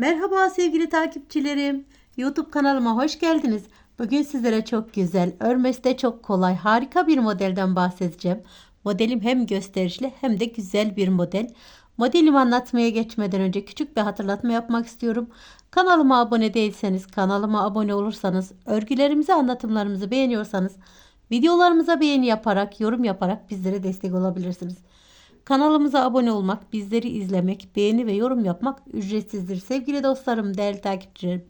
Merhaba sevgili takipçilerim. YouTube kanalıma hoş geldiniz. Bugün sizlere çok güzel, örmesi çok kolay, harika bir modelden bahsedeceğim. Modelim hem gösterişli hem de güzel bir model. Modelimi anlatmaya geçmeden önce küçük bir hatırlatma yapmak istiyorum. Kanalıma abone değilseniz, kanalıma abone olursanız, örgülerimizi, anlatımlarımızı beğeniyorsanız, videolarımıza beğeni yaparak, yorum yaparak bizlere destek olabilirsiniz. Kanalımıza abone olmak, bizleri izlemek, beğeni ve yorum yapmak ücretsizdir. Sevgili dostlarım, değerli takipçilerim.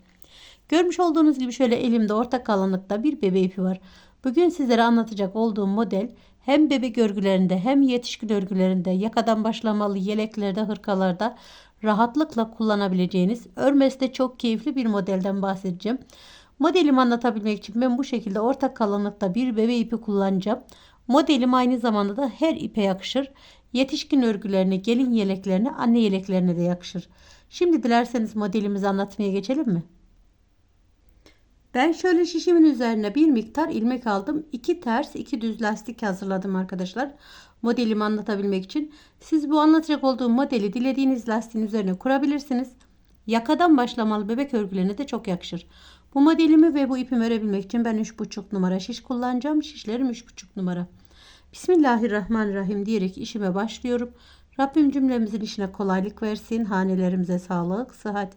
Görmüş olduğunuz gibi şöyle elimde orta kalınlıkta bir bebe ipi var. Bugün sizlere anlatacak olduğum model hem bebek örgülerinde hem yetişkin örgülerinde yakadan başlamalı yeleklerde hırkalarda rahatlıkla kullanabileceğiniz örmesi de çok keyifli bir modelden bahsedeceğim. Modelimi anlatabilmek için ben bu şekilde orta kalınlıkta bir bebe ipi kullanacağım. Modelim aynı zamanda da her ipe yakışır. Yetişkin örgülerine, gelin yeleklerine, anne yeleklerine de yakışır. Şimdi dilerseniz modelimizi anlatmaya geçelim mi? Ben şöyle şişimin üzerine bir miktar ilmek aldım. İki ters, iki düz lastik hazırladım arkadaşlar. Modelimi anlatabilmek için. Siz bu anlatacak olduğum modeli dilediğiniz lastiğin üzerine kurabilirsiniz. Yakadan başlamalı bebek örgülerine de çok yakışır. Bu modelimi ve bu ipimi örebilmek için ben 3,5 numara şiş kullanacağım. Şişlerim 3,5 numara. Bismillahirrahmanirrahim diyerek işime başlıyorum. Rabbim cümlemizin işine kolaylık versin. Hanelerimize sağlık, sıhhat,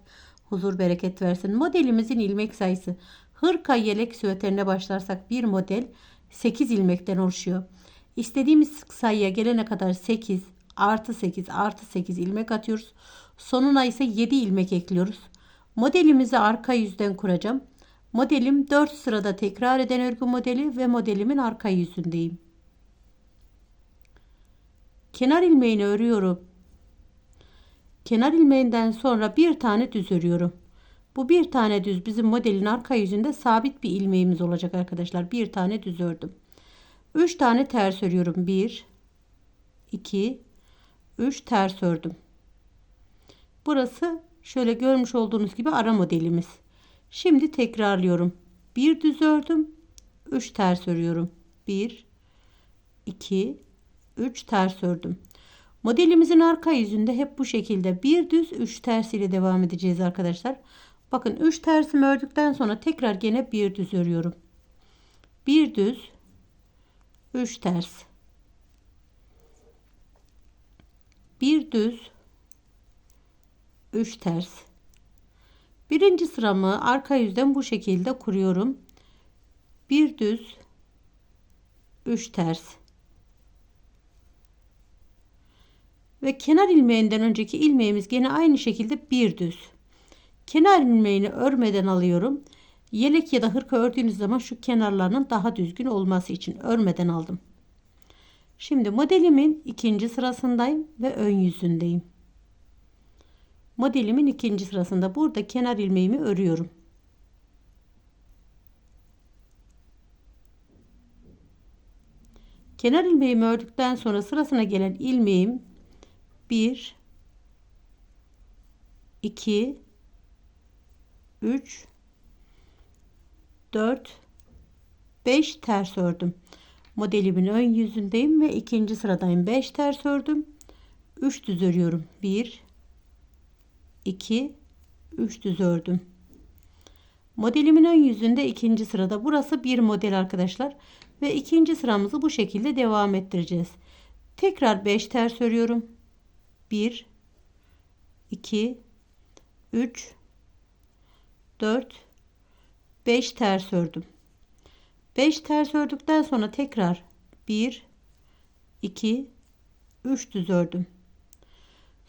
huzur, bereket versin. Modelimizin ilmek sayısı hırka yelek süveterine başlarsak bir model 8 ilmekten oluşuyor. İstediğimiz sayıya gelene kadar 8 artı 8 artı 8 ilmek atıyoruz. Sonuna ise 7 ilmek ekliyoruz. Modelimizi arka yüzden kuracağım. Modelim 4 sırada tekrar eden örgü modeli ve modelimin arka yüzündeyim. Kenar ilmeğini örüyorum. Kenar ilmeğinden sonra bir tane düz örüyorum. Bu bir tane düz bizim modelin arka yüzünde sabit bir ilmeğimiz olacak arkadaşlar. Bir tane düz ördüm. 3 tane ters örüyorum. 1 2 3 ters ördüm. Burası şöyle görmüş olduğunuz gibi ara modelimiz. Şimdi tekrarlıyorum. Bir düz ördüm. 3 ters örüyorum. 1 2 3 ters ördüm. Modelimizin arka yüzünde hep bu şekilde bir düz 3 ters ile devam edeceğiz arkadaşlar. Bakın 3 tersimi ördükten sonra tekrar gene bir düz örüyorum. Bir düz 3 ters. Bir düz 3 ters. Birinci sıramı arka yüzden bu şekilde kuruyorum. Bir düz 3 ters. Ve kenar ilmeğinden önceki ilmeğimiz gene aynı şekilde bir düz. Kenar ilmeğini örmeden alıyorum. Yelek ya da hırka ördüğünüz zaman şu kenarlarının daha düzgün olması için örmeden aldım. Şimdi modelimin ikinci sırasındayım ve ön yüzündeyim. Modelimin ikinci sırasında burada kenar ilmeğimi örüyorum. Kenar ilmeğimi ördükten sonra sırasına gelen ilmeğim 1 2 3 4 5 ters ördüm. Modelimin ön yüzündeyim ve ikinci sıradayım. 5 ters ördüm. 3 düz örüyorum. 1 2 3 düz ördüm. Modelimin ön yüzünde ikinci sırada. Burası bir model arkadaşlar. Ve ikinci sıramızı bu şekilde devam ettireceğiz. Tekrar 5 ters örüyorum. 1 2 3 4 5 ters ördüm. 5 ters ördükten sonra tekrar 1 2 3 düz ördüm.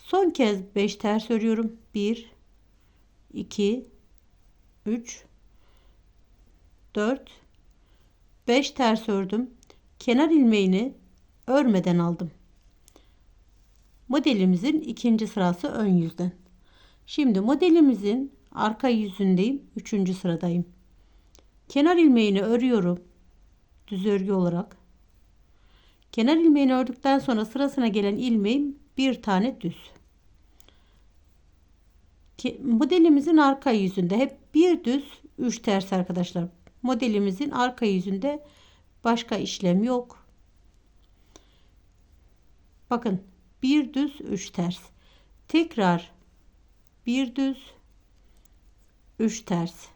Son kez 5 ters örüyorum. 1 2 3 4 5 ters ördüm. Kenar ilmeğini örmeden aldım. Modelimizin ikinci sırası ön yüzden. Şimdi modelimizin arka yüzündeyim. Üçüncü sıradayım. Kenar ilmeğini örüyorum. Düz örgü olarak. Kenar ilmeğini ördükten sonra sırasına gelen ilmeğim bir tane düz. Modelimizin arka yüzünde hep bir düz, üç ters arkadaşlar. Modelimizin arka yüzünde başka işlem yok. Bakın bir düz, üç ters. Tekrar bir düz, 3 ters.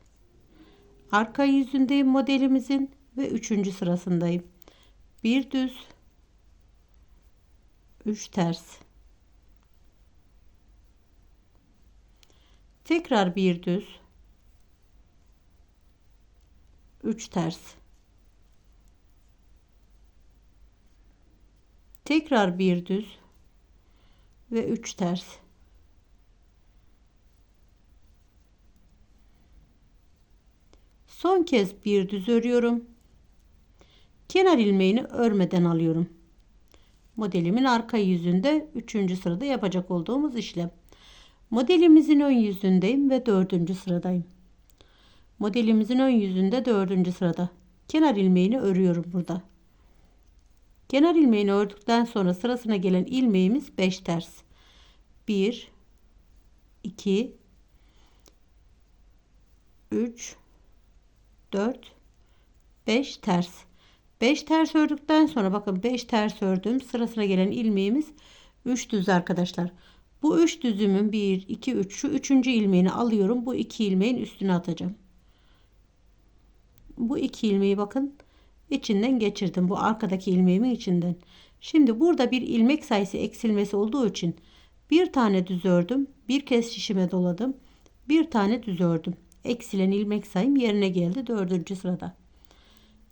Arka yüzündeyim modelimizin ve 3. sırasındayım. Bir düz 3 ters. Tekrar bir düz 3 ters. Tekrar bir düz ve 3 ters. Son kez bir düz örüyorum. Kenar ilmeğini örmeden alıyorum. Modelimin arka yüzünde 3. sırada yapacak olduğumuz işlem. Modelimizin ön yüzündeyim ve 4. sıradayım. Modelimizin ön yüzünde 4. sırada. Kenar ilmeğini örüyorum burada. Kenar ilmeğini ördükten sonra sırasına gelen ilmeğimiz 5 ters. 1 2 3 4 5 ters. 5 ters ördükten sonra bakın 5 ters ördüm. Sırasına gelen ilmeğimiz 3 düz arkadaşlar. Bu 3 düzümün 1 2 3 şu 3. ilmeğini alıyorum. Bu 2 ilmeğin üstüne atacağım. Bu 2 ilmeği bakın içinden geçirdim. Bu arkadaki ilmeğimin içinden. Şimdi burada bir ilmek sayısı eksilmesi olduğu için bir tane düz ördüm. Bir kez şişime doladım. Bir tane düz ördüm. Eksilen ilmek sayım yerine geldi. Dördüncü sırada.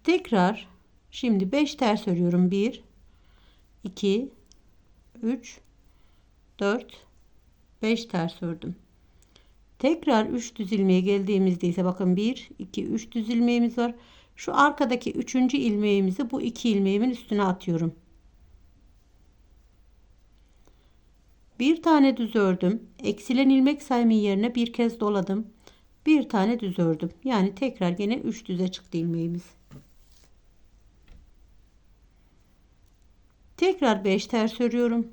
Tekrar şimdi 5 ters örüyorum. 1 2 3 4 5 ters ördüm. Tekrar 3 düz ilmeğe geldiğimizde ise bakın 1 2 3 düz ilmeğimiz var. Şu arkadaki 3. ilmeğimizi bu 2 ilmeğimin üstüne atıyorum. Bir tane düz ördüm. Eksilen ilmek sayımın yerine bir kez doladım. Bir tane düz ördüm. Yani tekrar yine 3 düze çıktı ilmeğimiz. Tekrar 5 ters örüyorum.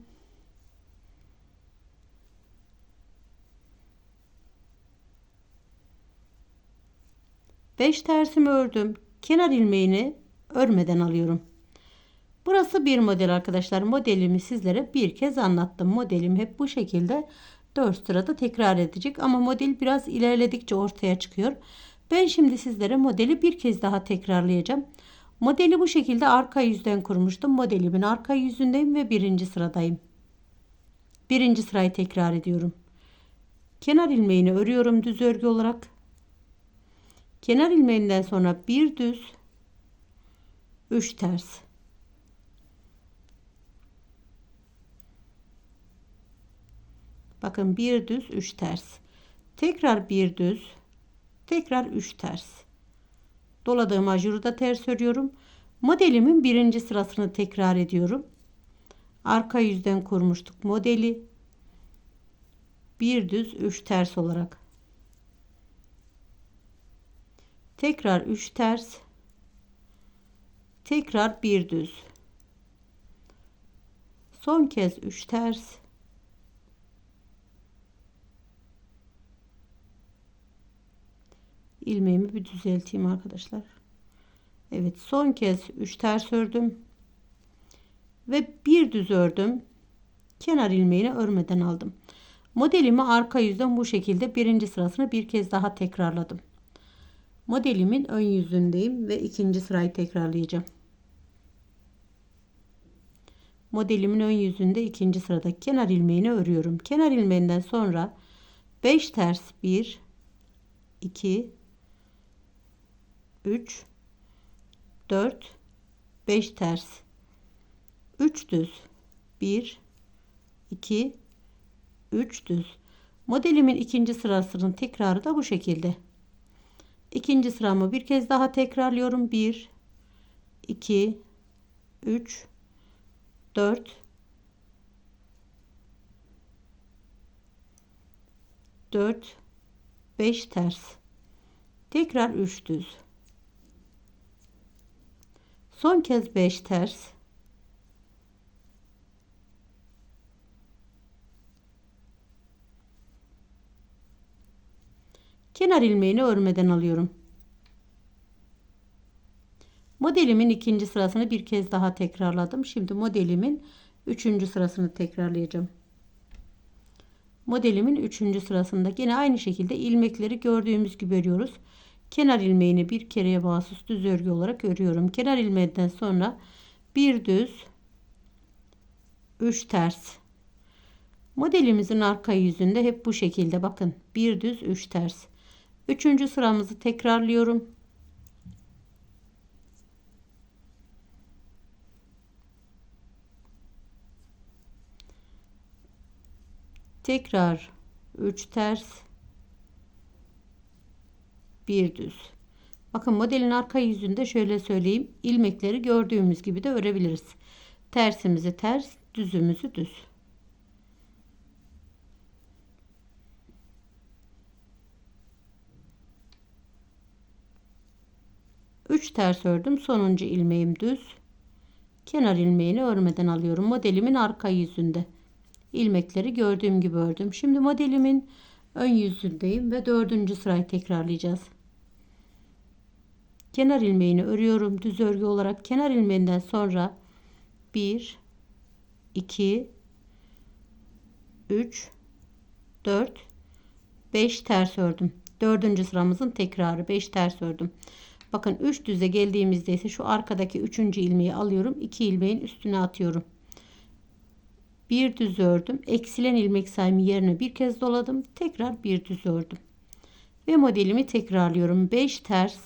Beş tersimi ördüm. Kenar ilmeğini örmeden alıyorum. Burası bir model arkadaşlar. Modelimi sizlere bir kez anlattım. Modelim hep bu şekilde 4 sırada tekrar edecek ama model biraz ilerledikçe ortaya çıkıyor. Ben şimdi sizlere modeli bir kez daha tekrarlayacağım. Modeli bu şekilde arka yüzden kurmuştum. Modelimin arka yüzündeyim ve birinci sıradayım. Birinci sırayı tekrar ediyorum. Kenar ilmeğini örüyorum düz örgü olarak. Kenar ilmeğinden sonra bir düz 3 ters. Bakın bir düz 3 ters. Tekrar bir düz. Tekrar 3 ters. Doladığım ajuru da ters örüyorum. Modelimin birinci sırasını tekrar ediyorum. Arka yüzden kurmuştuk modeli. Bir düz 3 ters olarak. Tekrar 3 ters. Tekrar bir düz. Son kez 3 ters. ilmeğimi bir düzelteyim arkadaşlar. Evet son kez 3 ters ördüm. Ve bir düz ördüm. Kenar ilmeğini örmeden aldım. Modelimi arka yüzden bu şekilde birinci sırasını bir kez daha tekrarladım. Modelimin ön yüzündeyim ve ikinci sırayı tekrarlayacağım. Modelimin ön yüzünde ikinci sırada kenar ilmeğini örüyorum. Kenar ilmeğinden sonra 5 ters 1 2 3 4 5 ters 3 düz 1 2 3 düz modelimin ikinci sırasının tekrarı da bu şekilde ikinci sıramı bir kez daha tekrarlıyorum. 1 2 3 4 4 5 ters. Tekrar 3 düz. Son kez 5 ters. Kenar ilmeğini örmeden alıyorum. Modelimin ikinci sırasını bir kez daha tekrarladım. Şimdi modelimin üçüncü sırasını tekrarlayacağım. Modelimin 3. sırasında yine aynı şekilde ilmekleri gördüğümüz gibi örüyoruz. Kenar ilmeğini bir kereye mahsus düz örgü olarak örüyorum. Kenar ilmeğinden sonra bir düz 3 ters. Modelimizin arka yüzünde hep bu şekilde bakın. Bir düz 3 ters. Üçüncü sıramızı tekrarlıyorum. Tekrar 3 ters. Bir düz. Bakın modelin arka yüzünde şöyle söyleyeyim. ilmekleri gördüğümüz gibi de örebiliriz. Tersimizi ters, düzümüzü düz. Üç ters ördüm. Sonuncu ilmeğim düz. Kenar ilmeğini örmeden alıyorum. Modelimin arka yüzünde. ilmekleri gördüğüm gibi ördüm. Şimdi modelimin ön yüzündeyim ve dördüncü sırayı tekrarlayacağız. Kenar ilmeğini örüyorum. Düz örgü olarak kenar ilmeğinden sonra 1 2 3 4 5 ters ördüm. Dördüncü sıramızın tekrarı 5 ters ördüm. Bakın 3 düze geldiğimizde ise şu arkadaki 3. ilmeği alıyorum. 2 ilmeğin üstüne atıyorum. Bir düz ördüm. Eksilen ilmek sayımı yerine bir kez doladım. Tekrar bir düz ördüm. Ve modelimi tekrarlıyorum. 5 ters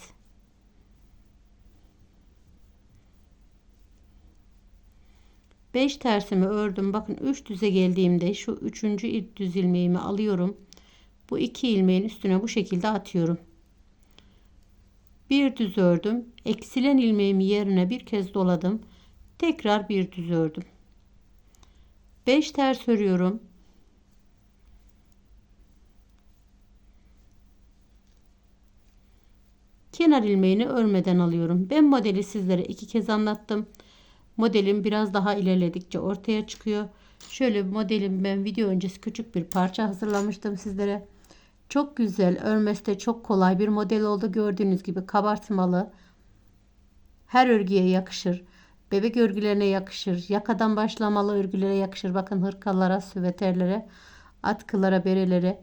5 tersimi ördüm. Bakın 3 düze geldiğimde şu 3. düz ilmeğimi alıyorum. Bu iki ilmeğin üstüne bu şekilde atıyorum. Bir düz ördüm. Eksilen ilmeğimi yerine bir kez doladım. Tekrar bir düz ördüm. 5 ters örüyorum. Kenar ilmeğini örmeden alıyorum. Ben modeli sizlere iki kez anlattım. Modelim biraz daha ilerledikçe ortaya çıkıyor. Şöyle modelim ben video öncesi küçük bir parça hazırlamıştım sizlere. Çok güzel, örmesi de çok kolay bir model oldu. Gördüğünüz gibi kabartmalı. Her örgüye yakışır. Bebek örgülerine yakışır. Yakadan başlamalı örgülere yakışır. Bakın hırkalara, süveterlere, atkılara, berelere.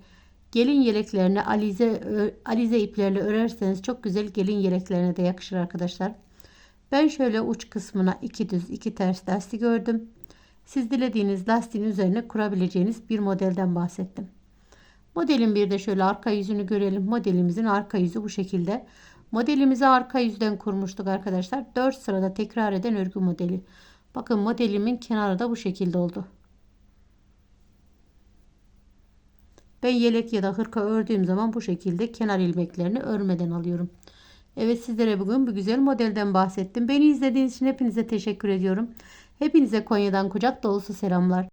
Gelin yeleklerine alize, alize iplerle örerseniz çok güzel gelin yeleklerine de yakışır arkadaşlar. Ben şöyle uç kısmına iki düz iki ters lastik ördüm. Siz dilediğiniz lastiğin üzerine kurabileceğiniz bir modelden bahsettim. Modelin bir de şöyle arka yüzünü görelim. Modelimizin arka yüzü bu şekilde. Modelimizi arka yüzden kurmuştuk arkadaşlar. 4 sırada tekrar eden örgü modeli. Bakın modelimin kenarı da bu şekilde oldu. Ben yelek ya da hırka ördüğüm zaman bu şekilde kenar ilmeklerini örmeden alıyorum. Evet sizlere bugün bu güzel modelden bahsettim. Beni izlediğiniz için hepinize teşekkür ediyorum. Hepinize Konya'dan kucak dolusu selamlar.